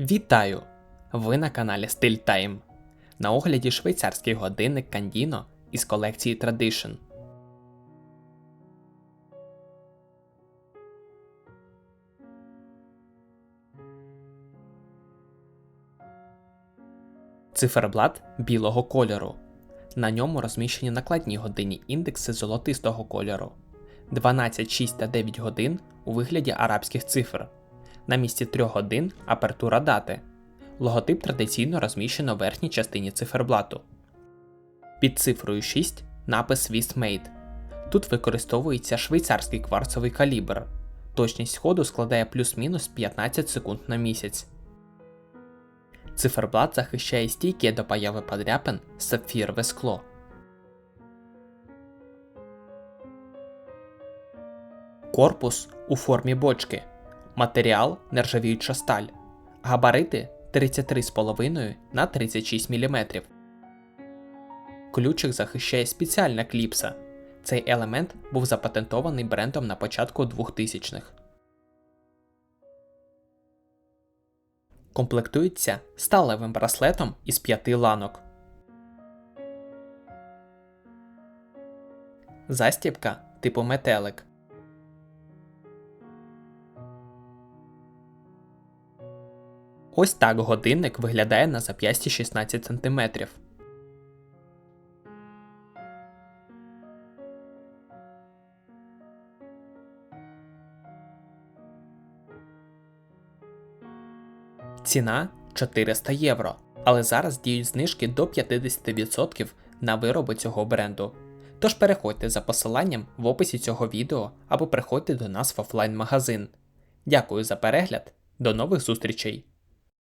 Вітаю! Ви на каналі Style Time. На огляді швейцарський годинник Candino із колекції Tradition. Циферблат білого кольору. На ньому розміщені накладні годинні індекси золотистого кольору. 12, 6 та 9 годин у вигляді арабських цифр. На місці 3 годин апертура дати. Логотип традиційно розміщено в верхній частині циферблату. Під цифрою 6 напис Swiss. Тут використовується швейцарський кварцовий калібр. Точність ходу складає плюс-мінус 15 секунд на місяць. Циферблат захищає стійке до появи подряпин сапфірове скло. Корпус у формі бочки. Матеріал нержавіюча сталь. Габарити 33,5 на 36 мм. Ключик захищає спеціальна кліпса. Цей елемент був запатентований брендом на початку 2000-х. Комплектується сталевим браслетом із п'яти ланок. Застібка типу метелик. Ось так годинник виглядає на зап'ясті 16 см. Ціна 400 євро. Але зараз діють знижки до 50% на вироби цього бренду. Тож переходьте за посиланням в описі цього відео або приходьте до нас в офлайн магазин. Дякую за перегляд, до нових зустрічей!